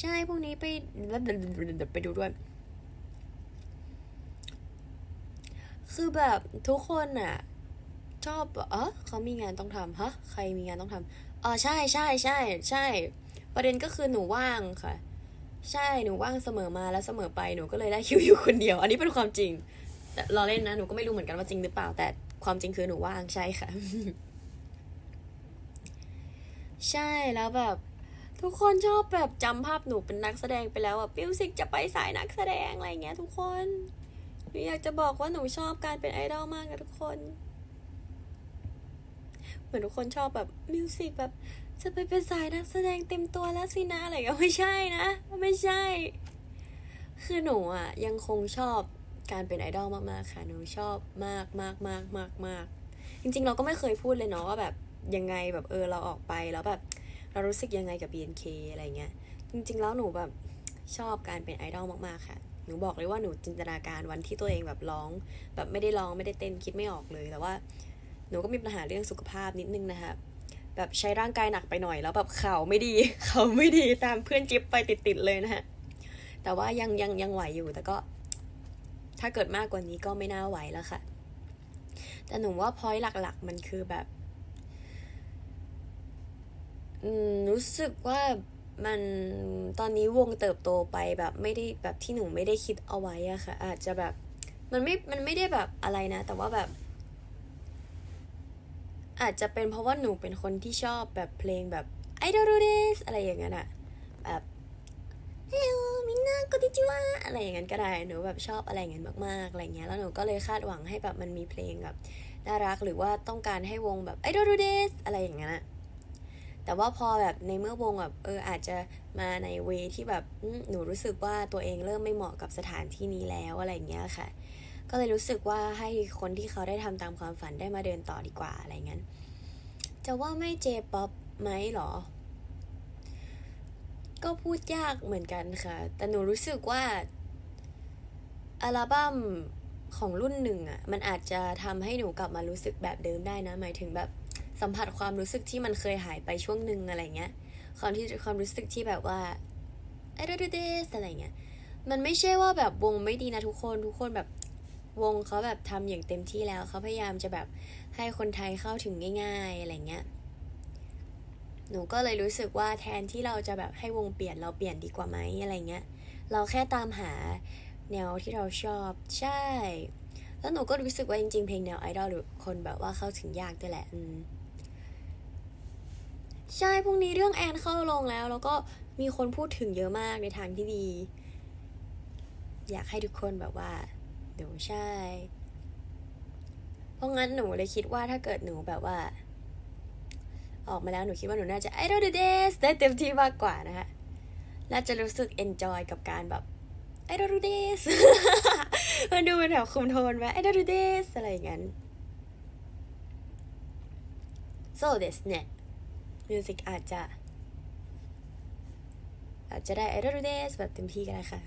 ใช่พรุ่งนี้ไปไปดูด้วย คือแบบทุกคนอะชอบเออเขามีงานต้องทำฮะใครมีงานต้องทำอ๋อใช่ใช่ใช่ใช่ ประเด็นก็คือหนูว่างค่ะ ใช่หนูว่างเสมอมาแล้วเสมอไปหนูก็เลยได้คิวอยู่คนเดียว อันนี้เป็นความจริงแต่รอเล่นนะหนูก็ไม่รู้เหมือนกันว่าจริงหรือเปล่าแต่ความจริงคือหนูว่างใช่ค่ะ ใช่แล้วแบบ ทุกคนชอบแบบจำภาพหนูเป็นนักแสดงไปแล้วอะมิวสิกจะไปสายนักแสดงอะไรเงี้ยทุกคนหนูอยากจะบอกว่าหนูชอบการเป็นไอดอลมากนะทุกคน เหมือนทุกคนชอบแบบมิวสิกแบบจะไปเป็นสายนักแสดงเต็มตัวแล้วสินะอะไรก็ไม่ใช่นะ ไม่ใช่ คือหนูอะยังคงชอบการเป็นไอดอลมากๆค่ะหนูชอบมากมากมากมากมากจริงๆ เราก็ไม่เคยพูดเลยเนาะว่าแบบยังไงแบบเออเราออกไปแล้วแบบ เรารู้สึกยังไงกับ BNK อะไรเงี้ย จริง ๆ แล้วหนูแบบชอบการเป็นไอดอลมากๆค่ะ หนูบอกเลยว่าหนูจินตนาการวันที่ตัวเองแบบร้อง แบบไม่ได้ร้องไม่ได้เต้นคิดไม่ออกเลย แต่ว่าหนูก็มีปัญหาเรื่องสุขภาพนิดนึงนะคะแบบใช้ร่างกายหนักไปหน่อยแล้วแบบเข่าไม่ดี เข่าไม่ดีตามเพื่อนจิ๊บไปติดๆเลยนะฮะ แต่ว่ายังยังยังไหวอยู่แต่ก็ ถ้าเกิดมากกว่านี้ก็ไม่น่าไหวแล้วค่ะ แต่หนูว่าพอยต์หลักๆ มันคือแบบ รู้สึกว่ามันตอนนี้วงเติบโตไปแบบไม่ได้แบบที่หนูไม่ได้คิดเอาไว้อะค่ะ อาจจะแบบมันไม่ มันไม่ได้แบบอะไรนะ แต่ว่าแบบ อาจจะเป็นเพราะว่าหนูเป็นคนที่ชอบแบบเพลงแบบไอดอลเดสอะไรอย่างเงี้ยอะแบบเฮลมินนาโกติจิวะอะไรอย่างเงี้ยก็ได้หนูแบบชอบอะไรอย่างเงี้ยมากๆอะไรเงี้ยแล้วหนูก็เลยคาดหวังให้แบบมันมีเพลงแบบน่ารักหรือว่าต้องการให้วงแบบไอดอลเดสอะไรอย่างเงี้ยอะ แต่ว่าพอแบบในเมื่อวงแบบเอออาจจะมาในเวที่แบบหนูรู้สึกว่าตัวเองเริ่มไม่เหมาะกับสถานที่นี้แล้วอะไรเงี้ยค่ะ ก็เลยรู้สึกว่าให้คนที่เขาได้ทำตามความฝันได้มาเดินต่อดีกว่าอะไรเงี้ยจะว่าไม่เจป๊อปไหมเหรอ ก็พูดยากเหมือนกันค่ะ แต่หนูรู้สึกว่าอัลบั้มของรุ่นหนึ่งอะ มันอาจจะทำให้หนูกลับมารู้สึกแบบเดิมได้นะ หมายถึงแบบ สัมผัสความรู้สึกที่มันเคยหายไปช่วงหนึ่งอะไรเงี้ย ความที่ความรู้สึกที่แบบว่าไอ้เดเดสอะไรเงี้ย มันไม่ใช่ว่าแบบวงไม่ดีนะทุกคนทุกคนแบบวงเขาแบบทำอย่างเต็มที่แล้วเขาพยายามจะแบบให้คนไทยเข้าถึงง่าย ๆอะไรเงี้ย หนูก็เลยรู้สึกว่าแทนที่เราจะแบบให้วงเปลี่ยนเราเปลี่ยนดีกว่าไหมอะไรเงี้ย เราแค่ตามหาแนวที่เราชอบใช่ แล้วหนูก็รู้สึกว่าจริงๆเพลงแนวไอดอลหรือคนแบบว่าเข้าถึงยากด้วยแหละอืม ใช่พรุ่งนี้เรื่องแอนเข้าลงแล้ว แล้วก็มีคนพูดถึงเยอะมากในทางที่ดี อยากให้ทุกคนแบบว่าหนูใช่ เพราะงั้นหนูเลยคิดว่าถ้าเกิดหนูแบบว่า ออกมาแล้วหนูคิดว่าหนูน่าจะ I don't do this ได้เต็มที่มากกว่านะคะน่าจะรู้สึก enjoy กับการแบบ I don't do this มันดูเป็นแบบคุมโทนไหม I don't do this อะไรอย่างนั้น so this เนี่ย มิวสิกอาจจะอาจจะได้ไอรอนเดสแบบเต็มที่ก็ได้ค่ะ